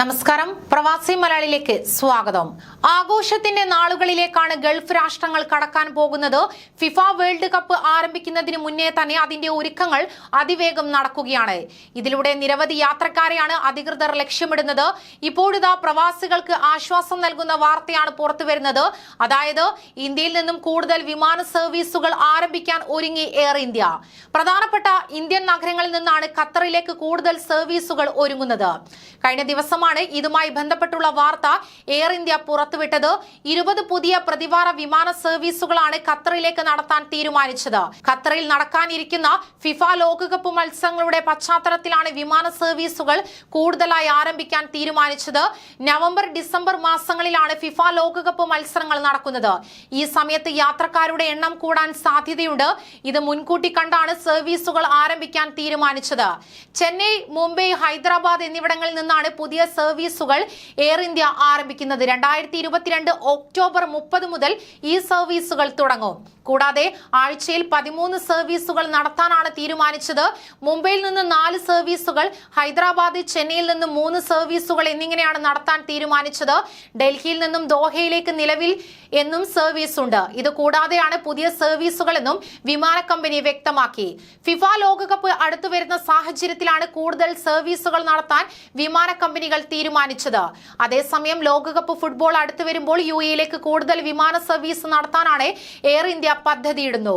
നമസ്കാരം. പ്രവാസി മലയാളിയിലേക്ക് സ്വാഗതം. ആഘോഷത്തിന്റെ നാളുകളിലേക്കാണ് ഗൾഫ് രാഷ്ട്രങ്ങൾ കടക്കാൻ പോകുന്നത്. ഫിഫ വേൾഡ് കപ്പ് ആരംഭിക്കുന്നതിന് മുന്നേ തന്നെ അതിന്റെ ഒരുക്കങ്ങൾ അതിവേഗം നടക്കുകയാണ്. ഇതിലൂടെ നിരവധി യാത്രക്കാരെയാണ് അധികൃതർ ലക്ഷ്യമിടുന്നത്. ഇപ്പോഴിതാ പ്രവാസികൾക്ക് ആശ്വാസം നൽകുന്ന വാർത്തയാണ് പുറത്തുവരുന്നത്. അതായത് ഇന്ത്യയിൽ നിന്നും കൂടുതൽ വിമാന സർവീസുകൾ ആരംഭിക്കാൻ ഒരുങ്ങി എയർ ഇന്ത്യ. പ്രധാനപ്പെട്ട ഇന്ത്യൻ നഗരങ്ങളിൽ നിന്നാണ് ഖത്തറിലേക്ക് കൂടുതൽ സർവീസുകൾ ഒരുങ്ങുന്നത്. കഴിഞ്ഞ ദിവസമാണ് ഇതുമായി ബന്ധപ്പെട്ടുള്ള വാർത്ത എയർ ഇന്ത്യ പുറത്തുവിട്ടത്. ഇരുപത് പുതിയ പ്രതിവാര വിമാന സർവീസുകളാണ് ഖത്തറിലേക്ക് നടത്താൻ തീരുമാനിച്ചത്. ഖത്തറിൽ നടക്കാനിരിക്കുന്ന ഫിഫ ലോകകപ്പ് മത്സരങ്ങളുടെ പശ്ചാത്തലത്തിലാണ് വിമാന സർവീസുകൾ കൂടുതലായി ആരംഭിക്കാൻ തീരുമാനിച്ചത്. നവംബർ ഡിസംബർ മാസങ്ങളിലാണ് ഫിഫ ലോകകപ്പ് മത്സരങ്ങൾ നടക്കുന്നത്. ഈ സമയത്ത് യാത്രക്കാരുടെ എണ്ണം കൂടാൻ സാധ്യതയുണ്ട്. ഇത് മുൻകൂട്ടി കണ്ടാണ് സർവീസുകൾ ആരംഭിക്കാൻ തീരുമാനിച്ചത്. ചെന്നൈ മുംബൈ ഹൈദരാബാദ് എന്നിവിടങ്ങളിൽ നിന്നാണ് പുതിയ സർവീസുകൾ എയർ ഇന്ത്യ ആരംഭിക്കുന്നത് രണ്ടായിരത്തി ഇരുപത്തിരണ്ട് ഒക്ടോബർ മുപ്പത് മുതൽ ഈ സർവീസുകൾ തുടങ്ങും. കൂടാതെ ആഴ്ചയിൽ പതിമൂന്ന് സർവീസുകൾ നടത്താനാണ് തീരുമാനിച്ചത്. മുംബൈയിൽ നിന്ന് നാല് സർവീസുകൾ ഹൈദരാബാദ് ചെന്നൈയിൽ നിന്ന് മൂന്ന് സർവീസുകൾ എന്നിങ്ങനെയാണ് നടത്താൻ തീരുമാനിച്ചത്. ഡൽഹിയിൽ നിന്നും ദോഹയിലേക്ക് നിലവിൽ എന്നും സർവീസ് ഉണ്ട് ഇത് കൂടാതെയാണ് പുതിയ സർവീസുകൾ എന്നും വിമാന കമ്പനി വ്യക്തമാക്കി. ഫിഫ ലോകകപ്പ് അടുത്തു വരുന്ന സാഹചര്യത്തിലാണ് കൂടുതൽ സർവീസുകൾ നടത്താൻ വിമാന കമ്പനികൾ തീരുമാനിച്ചത്. അതേസമയം ലോകകപ്പ് ഫുട്ബോൾ അടുത്തു വരുമ്പോൾ യു എയിലേക്ക് കൂടുതൽ വിമാന സർവീസ് നടത്താനാണ് എയർ ഇന്ത്യ പദ്ധതിയിടുന്നു.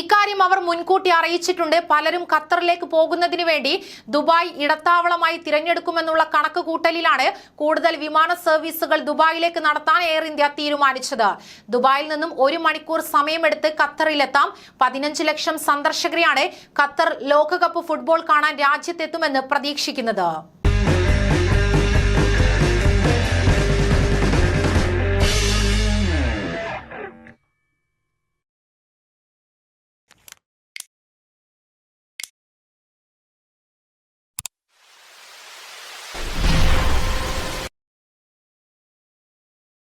ഇക്കാര്യം അവർ മുൻകൂട്ടി അറിയിച്ചിട്ടുണ്ട്. പലരും ഖത്തറിലേക്ക് പോകുന്നതിന് വേണ്ടി ദുബായ് ഇടത്താവളമായി തിരഞ്ഞെടുക്കുമെന്നുള്ള കണക്ക് കൂട്ടലിലാണ് കൂടുതൽ വിമാന സർവീസുകൾ ദുബായിലേക്ക് നടത്താൻ എയർ ഇന്ത്യ തീരുമാനിച്ചത്. ദുബായിൽ നിന്നും ഒരു മണിക്കൂർ സമയമെടുത്ത് ഖത്തറിലെത്താം. പതിനഞ്ച് ലക്ഷം സന്ദർശകരെയാണ് ഖത്തർ ലോകകപ്പ് ഫുട്ബോൾ കാണാൻ രാജ്യത്തെത്തുമെന്ന് പ്രതീക്ഷിക്കുന്നത്.